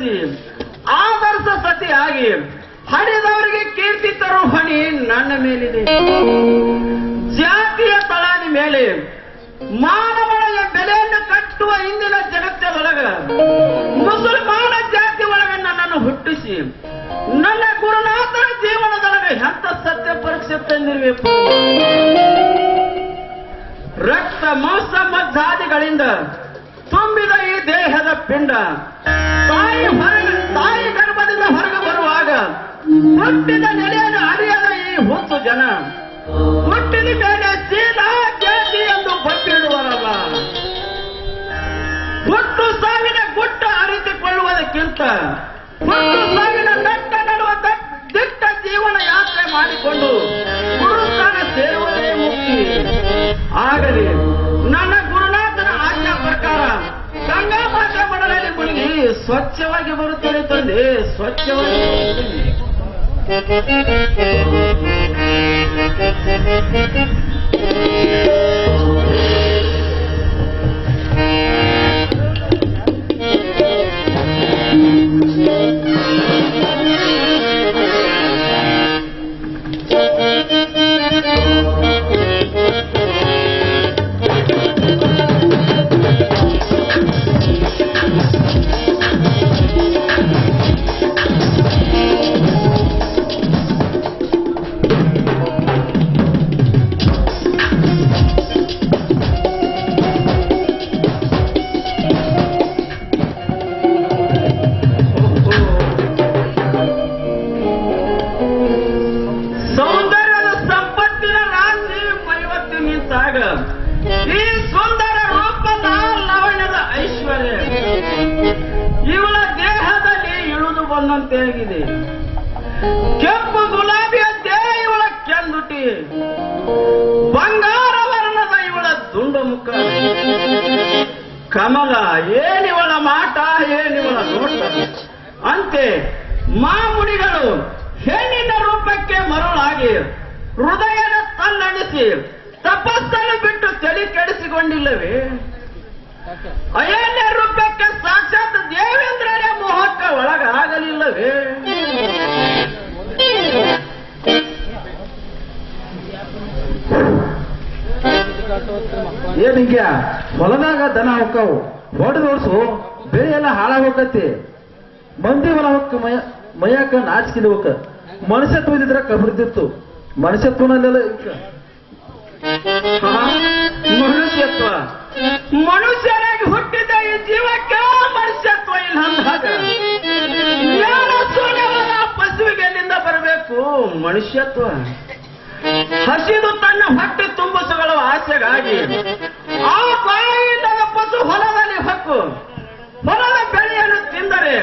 ಅನುಸರಿಸಿ ಆದರ್ಶ ಸತಿಯಾಗಿ ಹಡಿದವರಿಗೆ ಕೀರ್ತಿ ತರೋ ಹಣಿ ನನ್ನ ಮೇಲಿದೆ. ಜಾತಿಯ ತಳಾನಿ ಮೇಲೆ ಮಾನವನ ಬೆಲೆಯನ್ನು ಕಟ್ಟುವ ಇಂದಿನ ಜಗತ್ತಿನೊಳಗ ಮುಸಲ್ಮಾನ ಜಾತಿ ಒಳಗ ನನ್ನನ್ನು ಹುಟ್ಟಿಸಿ ನನ್ನ ಗುರುನಾಥನ ಜೀವನದೊಳಗೆ ಎಂತ ಸತ್ಯ ಪರೀಕ್ಷೆ ತಂದಿರಬೇಕು? ರಕ್ತ, ಮಾಂಸ, ಮಜ್ಜಾದಿಗಳಿಂದ ತುಂಬಿದ ಈ ದೇಹದ ಪಿಂಡ ತಾಯಿ ಹೊರಗೆ ತಾಯಿ ಗರ್ಭದಿಂದ ಹೊರಗೆ ಬರುವಾಗ ಹುಟ್ಟಿದ ನೆಲೆಯನ್ನು ಅರಿಯದ ಈ ಹೊತ್ತು ಜನ. ಹುಟ್ಟಿದ ಮೇಲೆ ಚೀಲ ಜಾತಿ ಎಂದು ಬಟ್ಟಿಡುವರಲ್ಲ. ಹುಟ್ಟು ಸಾವಿನ ಗುಟ್ಟ ಅರಿತುಕೊಳ್ಳುವುದಕ್ಕಿಂತ ಹುಟ್ಟು ಸಾವಿನ ನಟ್ಟ ನಡುವ ದಟ್- ದಿಟ್ಟ ಜೀವನ ಯಾತ್ರೆ ಮಾಡಿಕೊಂಡು ಗುರುಸ್ಥಾನ ಸೇರುವುದೇ ಮುಕ್ತಿ. ಆಗಲಿ ನನ್ನ ಗುರುನಾಥನ ಆಜ್ಞಾ ಪ್ರಕಾರ ಗಂಗಾ ಮಾತೆ ಮಡಲಲ್ಲಿ ಮುಳುಗಿ ಸ್ವಚ್ಛವಾಗಿ ಬರುತ್ತೇನೆ ತಂದೆ ಸ್ವಚ್ಛವಾಗಿ ಬರುತ್ತೇನೆ. ಆಗಿದೆ ಕೆಂಪು ಗುಲಾಬಿಯ ಇವಳ ಕೆಂದುಟಿ. ಬಂಗಾರ ವರ್ಣದ ಇವಳ ದುಂಡ ಮುಖ ಕಮಲ ಏನಿವಳ ಮಾಟ ಏನಿವಳ ನೋಟ. ಅಂತೆ ಮಾಮುಡಿಗಳು ಹೆಣ್ಣಿನ ರೂಪಕ್ಕೆ ಮರುಳಾಗಿ ಹೃದಯದ ತನ್ನಣಿಸಿ ತಪಸ್ಸನ್ನು ಬಿಟ್ಟು ತಲೆ ಕೆಡಿಸಿಕೊಂಡಿಲ್ಲವೇ? ಅಯನ್ಯ ರೂಪಕ್ಕೆ ಸಾಕ್ಷಾತ್ ದೇವೇಂದ್ರನೇ ಮೋಹಕ್ಕೆ ಒಳಗಾಗಲಿಲ್ಲವೇ ಹಿಂಗ್ಯ ಹೊಲದಾಗ ದನ ಹೊಕ್ಕಾವು. ಹೊಡೆದು ಓಡಿಸು ಬೆಳೆ ಎಲ್ಲ ಹಾಳಾಗ್ ಮಂದಿ ಹೊಲ ಹೊಕ್ಕ ಮಯ, ಮೈಯಾಕ ಹೋಗ ಮನುಷ್ಯತ್ವ ಇದ್ರ ಕಬ್ಬಿಡ್ತಿತ್ತು ಮನುಷ್ಯತ್ವನಲ್ಲೆಲ್ಲ? ಮನುಷ್ಯತ್ವ ಮನುಷ್ಯತ್ವ. ಹಸಿದು ತನ್ನ ಹೊಟ್ಟೆ ತುಂಬಿಸುಗಳ ಆಸೆಗಾಗಿ ಆ ಬಾಯಿದಾಗ ಪಶು ಹೊಲದಲ್ಲಿ ಹಕ್ಕು. ಹೊಲದ ಬೆಳೆಯನ್ನು ತಿಂದರೆ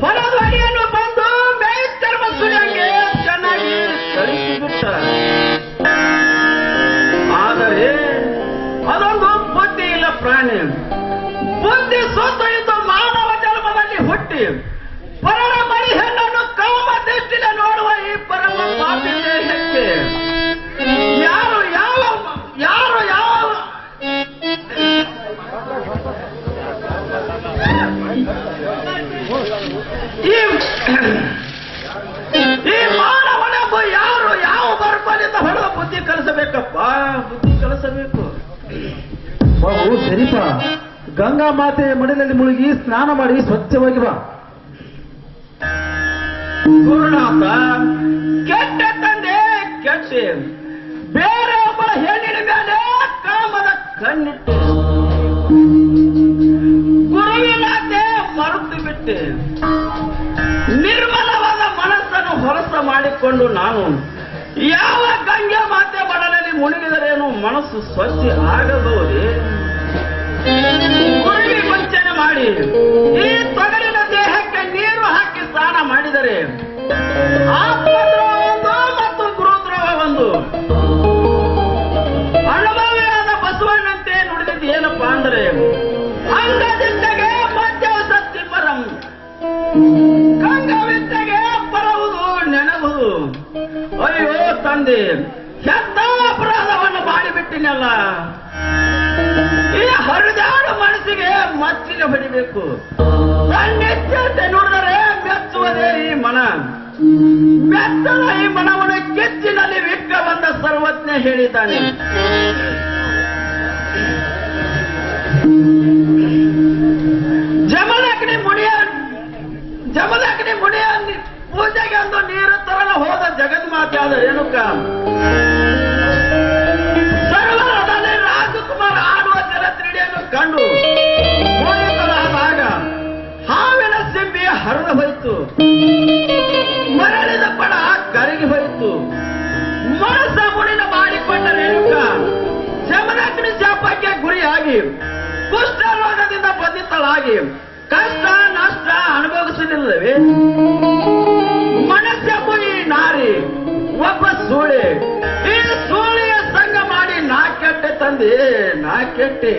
ಹೊಲದ ಅಡಿಯನ್ನು ಬಂದು ಮೇಯುತ್ತಿರುವ ಸುಳಿಯಂಗೆ ಚೆನ್ನಾಗಿ ಕಳಿಸಿಬಿಟ್ಟ ಆದರೆ ಅದೊಂದು ಬುದ್ಧಿ ಇಲ್ಲ ಪ್ರಾಣಿ. ಬುದ್ಧಿ ಸೋತ ಮಾನವ ಜನ್ಮದಲ್ಲಿ ಹುಟ್ಟಿ ಈ ಮಾನವನೆಂಬ ಯಾರು ಯಾವ ಬರ್ಬಲಿಂದ ಹೊಡೆದ ಬುದ್ಧಿ ಕಲಿಸಬೇಕಪ್ಪ? ಬುದ್ಧಿ ಕಲಿಸಬೇಕು. ಬಾಬು ಶರೀಫ ಗಂಗಾ ಮಾತೆ ಮಡಿಲಲ್ಲಿ ಮುಳುಗಿ ಸ್ನಾನ ಮಾಡಿ ಸ್ವಚ್ಛವಾಗಿ ಬಾ. ಗುರುನಾಥ ಕೆಟ್ಟ ತಂದೆ ಕೆಟ್ಟ ಬೇರೆ ಒಬ್ಬ ಹೆಣ್ಣಿನ ಮೇಲೆ ಕಾಮದ ಕಣ್ಣಿಟ್ಟು. ಗುರುವಿನಾತೆ ಮರೆತು ಬಿಟ್ಟೆ. ಮಾಡಿಕೊಂಡು ನಾನು ಯಾವ ಗಂಗೆ ಮಾತೆ ಬಡಲಲ್ಲಿ ಮುಳುಗಿದರೇನು ಮನಸ್ಸು ಸ್ವಚ್ಛ ಆಗಬಹುದೇ ಗುರುವಿ ವಂಚನೆ ಮಾಡಿ, ಈ ತೊಗಲಿನ ದೇಹಕ್ಕೆ ನೀರು ಹಾಕಿ ಸ್ನಾನ ಮಾಡಿದರೆ ಆತ್ಮದ್ರೋಹ ತಂದೆ ಎಂತ ಅಪರಾಧವನ್ನು ಮಾಡಿಬಿಟ್ಟಿನಲ್ಲ ಈ ಹರಿದಾಡು ಮನಸ್ಸಿಗೆ ಮಚ್ಚಿಗೆ ಹೊಡಿಬೇಕು. ಸನ್ನಿಧ್ಯತೆ ನೋಡಿದರೆ ಮೆಚ್ಚುವುದೇ ಈ ಮನ. ಮೆಚ್ಚದ ಈ ಮನವನ್ನು ಕೆಚ್ಚಿನಲ್ಲಿ ವಿಕ್ಕ ಬಂದ ಸರ್ವಜ್ಞ ಹೇಳಿದ್ದಾನೆ. ಜಮದಗ್ನಿ ಮುಡಿಯ ಜಮದಗ್ನಿ ಮುಡಿಯ ನಿ- ಪೂಜೆಗೆ ಒಂದು ನೀರು ತರಲು ಹೋದ ಜಗನ್ಮಾತೆ ಆದ ರೇಣುಕ ಸರ್ವರದಲ್ಲಿ ರಾಜಕುಮಾರ್ ಆಡುವ ಜಲಕ್ರೀಡೆಯನ್ನು ಕಂಡು ಮೋಹಿತರಾದಾಗ ಹಾವಿನ ಸಿಂಬಿ ಹರಿದು ಹೋಯಿತು. ಮರಳಿದ ಪಡ ಕರಗಿ ಹೋಯಿತು. ಮನಸ್ಸ ಮುಡಿನ ಮಾಡಿಕೊಂಡ ರೇಣುಕ ಜಮದಗ್ನಿ ಶಾಪಕ್ಕೆ ಗುರಿಯಾಗಿ ಕುಷ್ಠ ರೋಗದಿಂದ ಕಷ್ಟ, ನಷ್ಟ ಅನುಭವಿಸಲಿಲ್ಲವೇ? ನಾರಿ ಒಬ್ಬ ಸೂಳೆ. ಈ ಸೂಳೆಯ ಸಂಘ ಮಾಡಿ ನಾ ಕೆಟ್ಟೆ ತಂದೆ ನಾ ಕೆಟ್ಟೆ